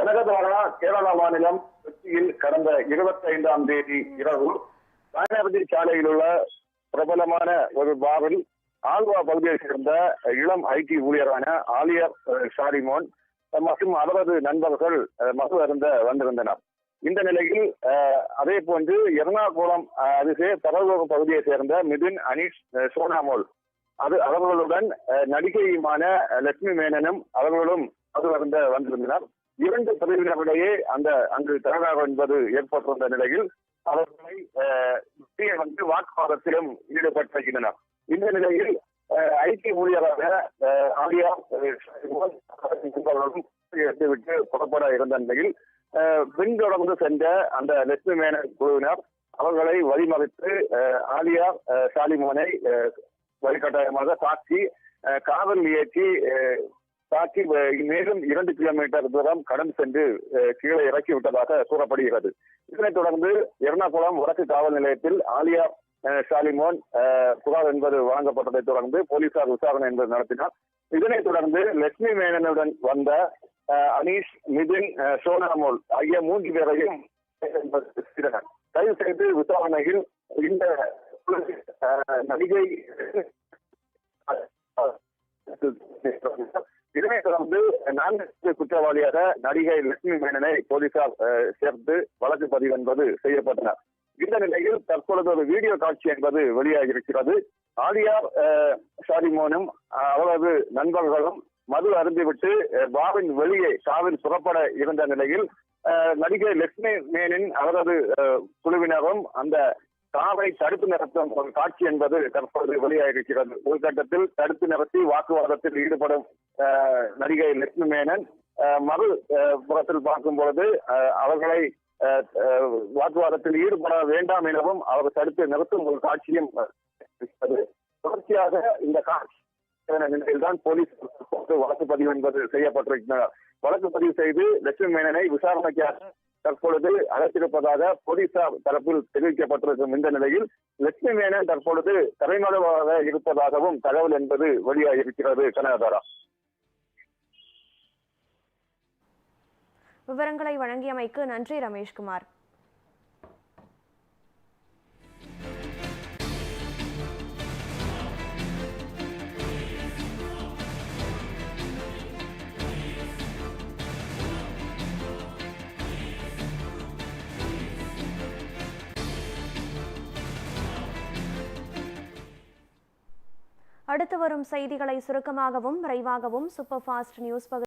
கனகதாரா கேரள மாநிலம் கொச்சியில் கடந்த இருபத்தி ஐந்தாம் தேதி இரவு வாயனபதி சாலையில் உள்ள பிரபலமான ஒரு பாரில் ஆல்வா பகுதியை சேர்ந்த இளம் ஐடி ஊழியரான ஆலியர் ஷாரிமோன் மற்றும் அவரது நண்பர்கள் மது அருந்த வந்திருந்தனர். இந்த நிலையில் அதே போன்று எர்ணாகுளம் அருகே பரவலூர் பகுதியை சேர்ந்த மிதுன் அனீஷ் சோனாமோல் அது அவர்களுடன் அஹ், நடிகையுமான லட்சுமி மேனனும் அவர்களும் மது அருந்த வந்திருந்தனர். இரண்டு பிரிவினரிடையே அந்த அங்கு தகராறு என்பது ஏற்பட்டிருந்த நிலையில் அவர்களை அஹ், வந்து வாக்குவாதத்திலும் ஈடுபட்டிருக்கின்றனர். இந்த நிலையில் அஹ், ஐடி ஊழியராக அஹ், ஆலியா எடுத்துவிட்டு புறப்பட இருந்த நிலையில் அஹ், பின்தொடர்ந்து சென்ற அந்த லட்சுமி மேனன் குழுவினர் அவர்களை வழிமறித்து அஹ், ஆலியா அஹ், ஷாலிமோனை அஹ், வழிகட்டாயமாக தாக்கி அஹ், காவல் இயக்கி அஹ், தாக்கி மேலும் இரண்டு கிலோமீட்டர் தூரம் கடந்து சென்று கீழே இறக்கி விட்டதாக கூறப்படுகிறது. இதனைத் தொடர்ந்து எர்ணாகுளம் வடக்கு காவல் நிலையத்தில் ஆலியா ஷாலிமோன் புகார் என்பது வழங்கப்பட்டதைத் தொடர்ந்து போலீசார் விசாரணை என்பது நடத்தினார். இதனைத் தொடர்ந்து லட்சுமி மேனனுடன் வந்த அஹ், அனீஷ் மிதின் சோனாமோல் ஆகிய மூன்று பேரையும் கைது செய்து விசாரணையில் இந்த நடிகை இதனைத் தொடர்ந்து நான்கு குற்றவாளியாக நடிகை லட்சுமி மேனனை போலீசார் அஹ், சேர்த்து வழக்கு பதிவு என்பது செய்யப்பட்டனர் இந்த நிலையில் தற்பொழுது ஒரு வீடியோ காட்சி என்பது வெளியாகி இருக்கிறது ஆலியார் அஹ், ஷாரிமோனும் அஹ், அவரது நண்பர்களும் மது அருந்திவிட்டு பாவின் வெளியே காவில் புறப்பட இருந்த நிலையில் நடிகை லட்சுமி மேனின் அவரது குழுவினரும் அந்த காவை தடுத்து நிறுத்தும் ஒரு காட்சி என்பது தற்போது வெளியாகிருக்கிறது ஒரு கட்டத்தில் தடுத்து நிறுத்தி வாக்குவாதத்தில் ஈடுபடும் நடிகை லட்சுமி மேனன் மறு புறத்தில் பார்க்கும் பொழுது அவர்களை அஹ், அஹ், வாக்குவாதத்தில் ஈடுபட வேண்டாம் எனவும் அவர் தடுத்து நிறுத்தும் ஒரு காட்சியும் தொடர்ச்சியாக இந்த காட்சி நிலையில்தான் போலீஸ் வழக்கு பதிவு என்பது செய்யப்பட்டிருக்கிறார் வழக்கு பதிவு செய்து லட்சுமி மேனனை விசாரணைக்காக தற்பொழுது அழைத்திருப்பதாக போலீசார் தரப்பில் தெரிவிக்கப்பட்டிருக்கும் இந்த நிலையில் லட்சுமி மேனன் தற்பொழுது தலைமறைவாக இருப்பதாகவும் தகவல் என்பது வெளியாகியிருக்கிறது கனகதாரா. விவரங்களை வழங்கியமைக்கு நன்றி ரமேஷ்குமார். அடுத்து வரும் செய்திகளை சுருக்கமாகவும் விரைவாகவும் சூப்பர் ஃபாஸ்ட் நியூஸ் பகுதி